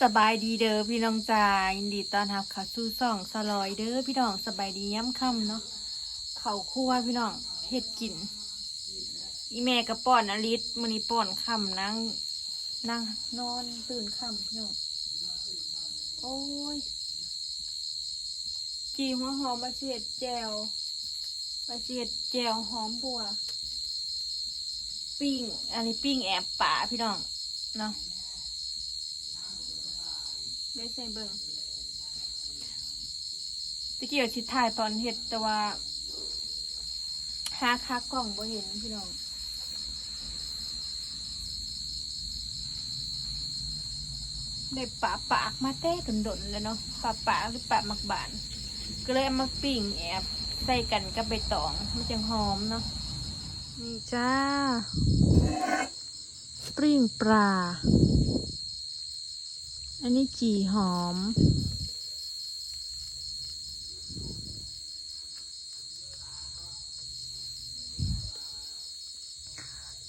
สบายดีเด้อพี่น้องจ้ายินดีต้อนรับเข้าสู่ซ่องสลอยเด้อพี่น้องสบายดีย้ำค่ำเนาะเขาคั่วพี่น้องเฮ็ดกิน อีแม่กับป้อนอลิศมื้อนี้ป้อนค่ำนั่งนั่งนอนตื่นค่ำพี่น้องโอ้ยจีหัวหอมมาเสียดแจวมาเสียดแจวหอมบัว ปิ้ง อันนี้ปิ้งแอบป่าพี่น้องเนาะได้ใส่เบิ่งตะกี้เราชิดถ่ายตอนเห็ดแต่ว่าหาคากล่องบ่เห็นพี่น้องได้ปะปากมาเต้ดนๆแล้วเนาะปะปากหรือปะมักบาน ก็เลยเอามาปิ้งแอบใส่กันกับใบตองมันจังหอมเนาะ นี่จ้าปิ้งปลา อันนี้จีหอม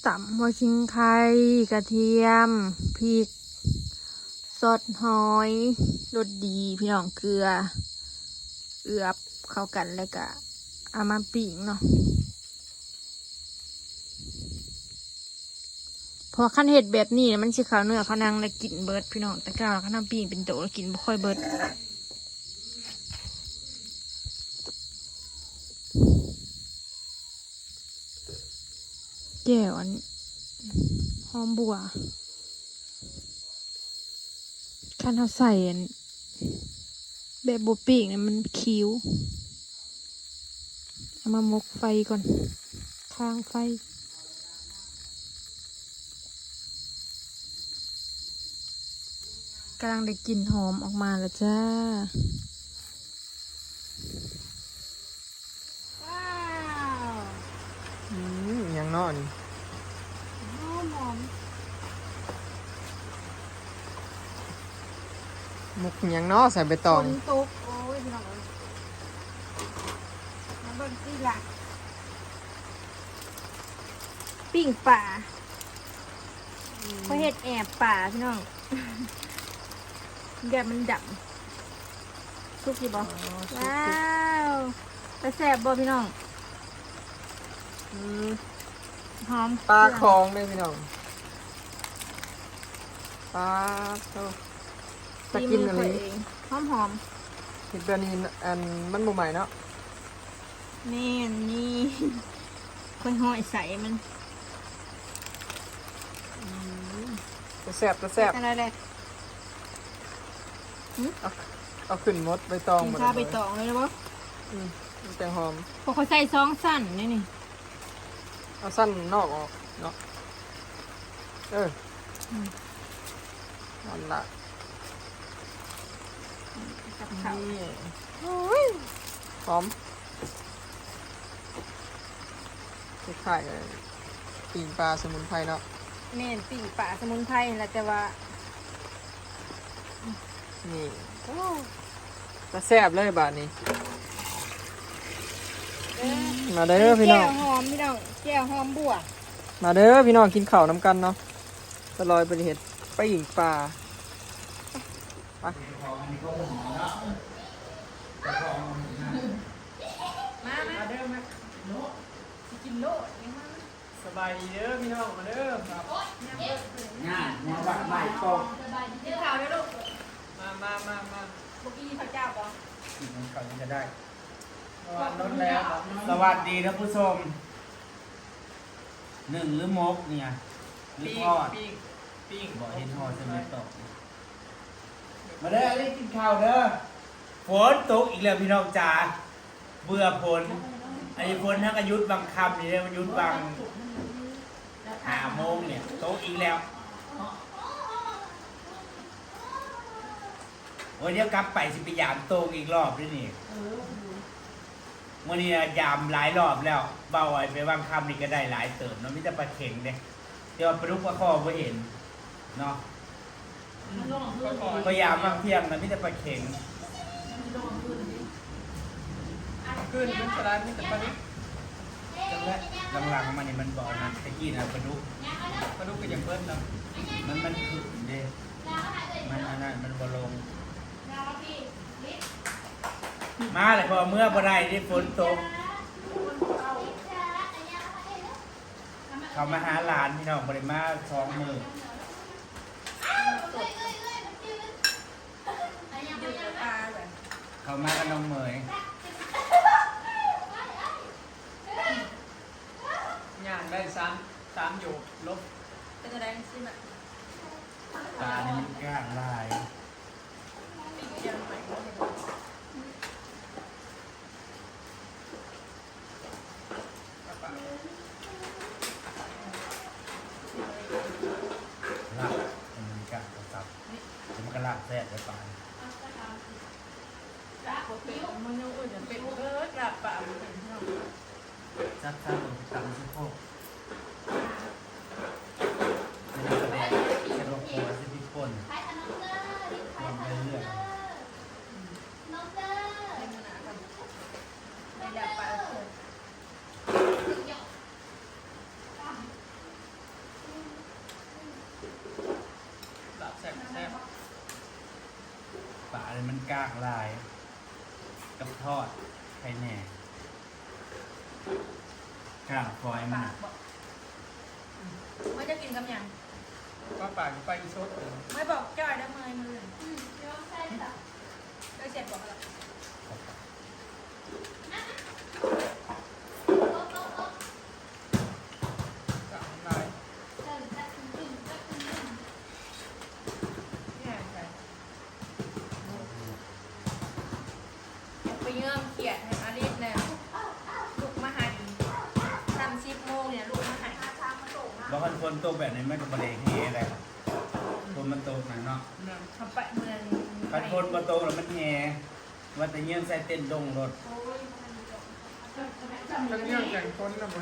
ตำหัวชิงไข่กระเทียมพริกสดหอยรสดีพี่น้องเกลือ เอือบเข้ากันแล้วก็เอามาปิ้งเนาะ พอขั้นเห็ดแบบนี้มันสิขาวเนื้อขานังแล้วกินเบิร์ดพี่น้องแต่ก้าวขาน้ำปิ้งเป็นโตแล้วกินบ่ค่อยเบิร์ดแก้วอันหอมบัวคันเขาใส่อันแบบบุปีกเนี่ยมันคิ้ว เอามามกไฟก่อนค้างไฟ กำลังได้กลิ่นหอมออกมาแล้วจ้า ว้าวอืมยังนอนหอมหอมมุกยังนอใส่ใบตองฝนตกโอ้ยพี่น้องเอ้ยมาเบิ่งสิล่ะปิ้งป่าเขาเห็ดแอบป่าพี่น้อง แดดมันดำสุกดีบอว้าวแต่แสบบ่พี่น้องอืมหอมปลาคลองเลยพี่น้องปลาเท่าตะตีกินมืออะไรข่อยเองหอมหอมเห็ดแบบนี้อันมันบ่ใหม่เนาะๆนี่นี่ค่อยห้อยใส่มันจะแซ่บจะแซ่บอะไรเลย เอาเอาขึ้นมดใบตองกินหมดข้าวเลไปยตองเลยนะบ่อืมมันจังหอมพอเขาใส่ซองสั้นนี่นี่เอาสั้นนอกออกเนาะเอออมนั่นละกับข้าวนี่หอมคล้ายๆปีงปลาสมุนไพรเนาะเน่นปิ่งป่าสมุนไพรแหละแต่ว่า นี่จะแซ่บเลยบาทนี้ มาเด้อพี่น้อง แก้วหอมพี่น้องแก้วหอมบัวมาเด้อพี่น้องกินข้าวน้ำกันเนาะตลอยไปเห็ดไปอีกปลาไปมามาเด้อมากินโลดยังมาสบายดีเด้อพี่น้องมาเด้อครับงานแนววัดใบโป่งกินข้าวเด้อลูก มามามา มาเมื่อกี้พระเจ้าบ่กินก่อนจะได้วันรถแล้ว สวัสดีท่านผู้ชมหนึ่งหรือมกเนี่ยหรือปิ้งทอดปิ้งปิ้งบอกเห็นทอดจะไม่ตกมาเด้อได้กินข้าวเด้อฝนตกอีกแล้วพี่น้องจ๋าเบื่อฝนไอ้ฝนทั้งอายุทธ์บางคำนี่เลยอายุทธ์บางหาโมงเนี่ยตกอีกแล้ว วันนี้กลับไปสิไปยามโตกอีกรอบด้วยนี่วันนี้ยามหลายรอบแล้ว เบาไอ้ไปบางคำนี่ก็ได้หลายเติมเนาะมิจะปลาเข็งเนี่ยเดี๋ยวปลาลุกปลาคอไ่เห็นเนาะพยายามบางเที่ยงนะมิจะปลาเข็งขึ้นขึ้นสลัดนี่แต่ปลาดิบจังแรกหลังๆมานี่มันบ่อนะตะกี้นะปลาดุกมาดูกันอย่างเพิ่นเนาะมันมันขึ้นเด้มันอันนั้นมันบ่ลง มาเลยพอเมื่อบ่ได้ที่ฝนตก เขามาหาหลานพี่น้องบริมาสองมือเขามากับน้องเหมยย่างได้สามสามโยกลบเป็นอะไรสิมะตานี่มันก้างลายยังใหม่ ลาบมันก้ากระซับมันก็ลาบแซ่บไปปานมันยังอุ่นจะเป็นเออกลับป่านเป็นเนาะซับซับตรงตำสะโพกนี่แสดงเชลโลโคสิพิพนความไปเรื่อย ไม่ได้ป่าเกิด หลับแซ่บแซ่บ ป่าเลยมันก้างลาย กับทอดไข่แหน่ก้างฟอยมันน่ะไม่จะกินกับยังก็ปากไปอีชดเลยไม่บอกจ้อยได้ไหมมือได้เสร็จบอกแล้ว สามลาย เนี่ยใช่ไปเยื่อมเขียดให้อาริสเนี่ยลูกมาหันทำชิปโมงเนี่ยลูกมาหัน บางคนคนโตแบบนี้ไม่ก็บริเฮอะไรหรอกคนมันโตนะเนาะทำไปเมืองคันคนมาโตแล้วมันแฮว่าแต่เงี้ยใส่เต้นดงรถทั้งเรื่องแข่งคนนะผม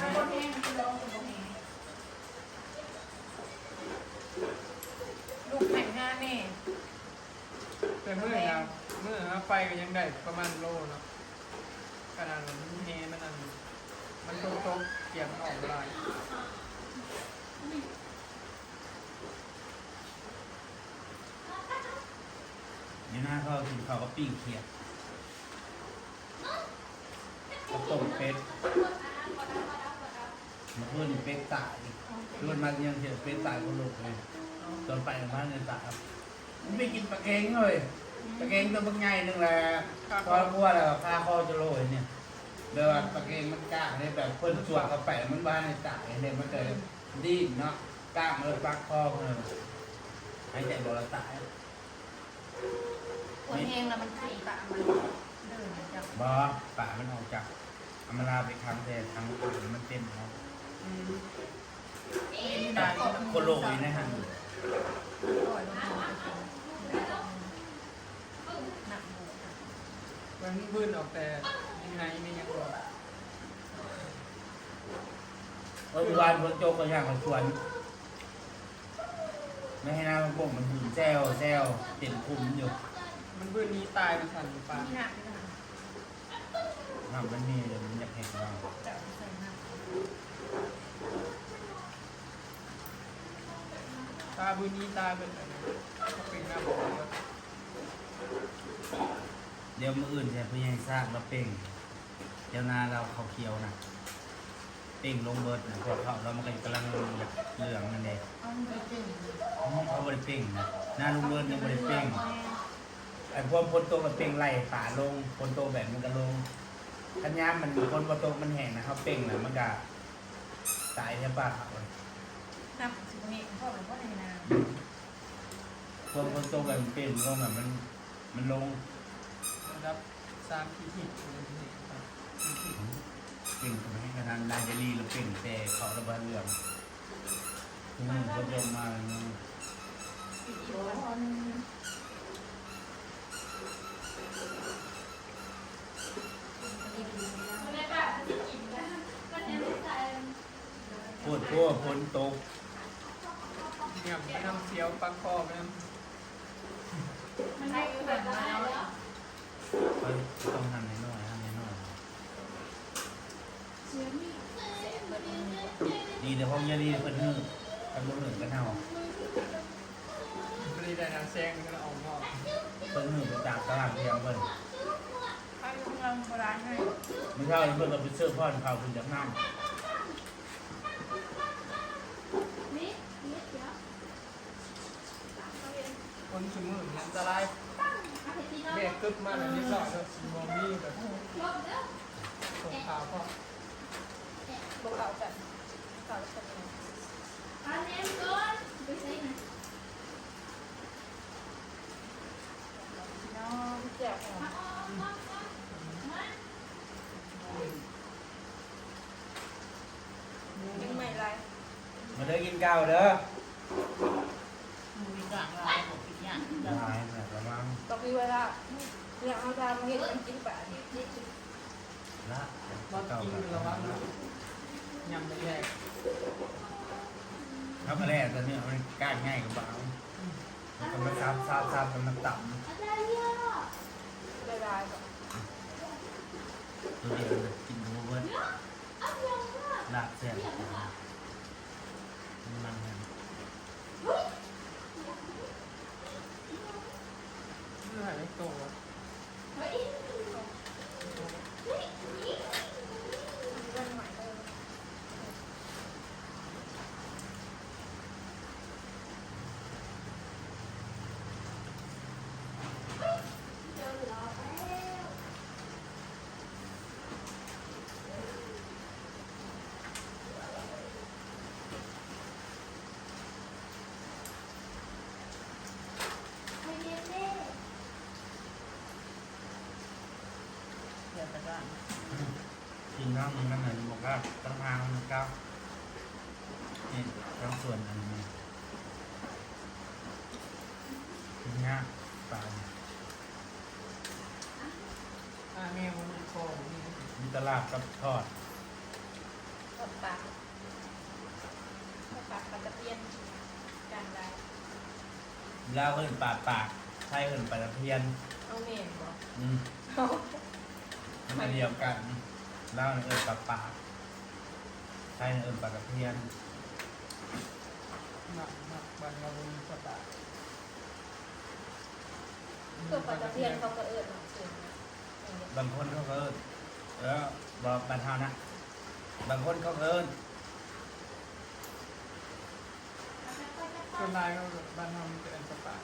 ลูกแข่งหน้าแม่แต่เมื่อนะเมื่อนะไปก็ยังได้ประมาณโลเนาะขนาดมันเฮมันอันมันตรงตรงเกี่ยมออกลาย นี่น้าเขากินเขาวก็ปิ้งเขียดก็ต้มเป็ดมาเพื่อนเป็ดตายเพื่อนมาเลี้ยงเขียดเป็ดตายก็ลุกเลยตอนไปบ้านเนี่ยตายมันไม่กินปลาเกงเลยปลาเกงตัวบางไงนึงแหละพอพัวแล้วพาคอจะโรยเนี่ยแบบว่าปลาเกงมันกล้างเนี่ยแบบเพิ่นสวดเข้าไปมันบ้านในตายเนี่ยมันเกิด ดิ้นเนาะกล้างมันเลยปักคอเลยหายใจบ่ละตายคนเองแล้วมันขี่ปะมันเดินจับบอป่ามันออกจากอำมาลาไปครั้งแต่ทางอื่นมันเต็มแล้วเอ็นได้โคโลยนะฮะหนักหมูมันบื้นออกแต่ยังไงไม่ยังบอก เออวานฝนโจกก็ย่างของสวน ไม่ให้น้ำมันบ่งมันหืนแซวแซวเต็มคุมอยู่มันบื้นนี้ตายมันสั่นปลาที่หนักที่หนักน้ำมันมีเดี๋ยวมันอยากเห็นเราแต่ใส่หนักตาบื้นนี้ตายเป็นอะไรเขาเป็นหน้าบอกว่าเดี๋ยวมืออื่นจะพยายามสร้างมาเป่งเจ้านาเราเขาเคียวนะเป่งลงเบิดนะพวกเขาเรามันก็กำลังเหลืองนั่นเองเอาไมเขาบริเป่งนะหน้าลงเบิดยังบริเป่งไอ้พวกพนโตมันเป่งไล่ป่าลงพนโตแบบมันก็ลงขันยามมันคนพนโตมันแห้งนะครับเป่งนะมันก็ตายใช่ปะครับน้ำสิบเมตรพ่อเป็นพ่อในนาพวกพนโตแบบมันเป่งลงแบบมันมันลงระดับสามขีดขีดเลยทีนี้ครับขีดขีดเป่งทำให้กระทั นได้เจลี่แล้วเป่งแต่เขาระบาดเรื่องทุกคนก็ลงมาปวดตัวพนตกเนี่ยไปทำเสียวปังคอไปนมันได้อยู่แบบนั้นแล้วต้องทำหน้อยๆทำหน้อยเดีแต่ห้องยาดีเพิ่นฮื้อกันบ่หนึ่งกันเฮาบริได้น้ำแซงก็เอาหม้อเพิ่นฮื้อไปตามตลาดเทียมเพิ่นใครกำลังร้านให้ไม่เท่าเพิ่นก็ไปซื้อพ่อนเผาเพิ่นจากน้ำคนสมือมันอันตรายแบกกึบมาแบบนี้ก็แล้วมองนี่แบบส่งข่าวก็บอกเก่ากันเก่ากันน้องแจ่วหอ มยังไม่ไรมาเด้อกินข้าวเด้อมีกลางลายบอกอีกอย่างหลายนะประมาณต้องมีเวลาอยากเอาทำเห็ดกินแบบนี้ละมาเก่ากินกันระวังนะยำไปแยก ครับอันแรกตอนนี้มันก้านง่ายกว่าเบามันก็มาซับซับซับมันต่ำเวลาแบบตัวเดียวเลยกินหัวเบิดลาบแซ่บมันมันเพื่อให้ไม่โต เรื่องใหม่เลย เดี๋ยวแต่ว่า กินน้ำมันนั่นน่ะบอกว่าต้องทางมันก้าวนี่ต้องส่วนอันนี้กินง่ายปลา อ่าแม่มันคอนี่ มี ตลาดกับทอดกับปากกับปากกับตะเพียนการได้ลาวเพิ่นปากปากไทยเพิ่นปลาตะเพียนเอาเมนบอกอืมเอามันอันเดียวกันลาวเอิ้นปลาปากไทยเอิ้นปลาตะเพียนหนักหนักบันเรามีสตาร์ตัวปลาตะเพียนเขาก็เอิญเสียงบางคนเขาก็เอิ้น เออบอกบรรเทานะ บางคนเขาก็เอิ้นคนลายก็บ้านเรามีแต่สตาร์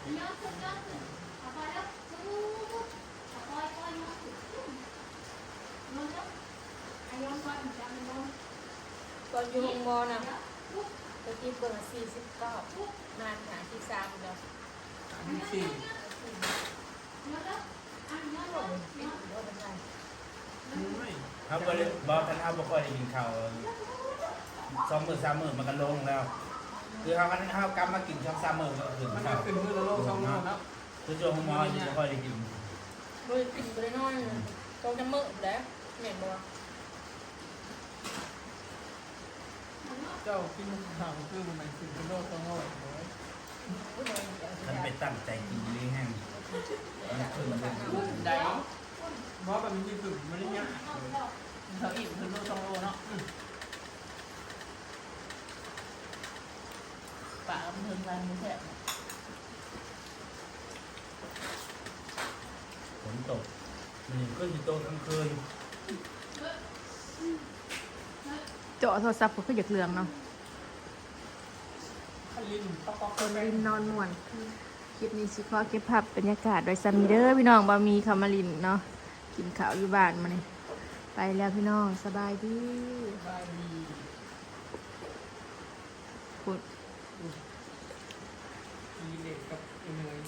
ตอนอยู่โรงมอนะตะกี้เปิดสี่สิบเก้านานหาที่สามแล้วมีสี่ไม่เขาบ่ได้บอกกันเขาบ่ค่อยได้กินข้าวสองมื้อสามมื้อมันก็ลงแล้ว คือเขากันเขากลับมากินช่องสามมื้อก็ขึ้นมันข้าก็วขึ้นมือละโลสองโลแล้วคือช่วงหมอจะบ่ค่อยได้กินบริกินบรินอนตรงจะมืดแล้วเหม็นบ่เจ้ากินข้าวคือมันขึ้นเป็นโลสองโลเลยมันไปตั้งใจกินนี่แห้งมันขึ้นเลยได้ เพราะแบบมันยืดถึงมันไม่ยากเขาอิ่มคือโลสองโลเนาะปากมันเทินกันไม่แซ่บฝนตกมันก็สิตกกลางคืนเจาะโทรศัพท์ก็คืออยากเลืองเนาะขลินปอกปอกคนรินนอนม่วนคลิปนี้สิขอเก็บภาพบรรยากาศโดยซามีเด้อพี่น้องบามีคามารินเนาะ กินข้าวอยู่บ้านมาเนี่ยไปแล้วพี่น้องสบายดีบายดีพูดมีเด็กกับเนย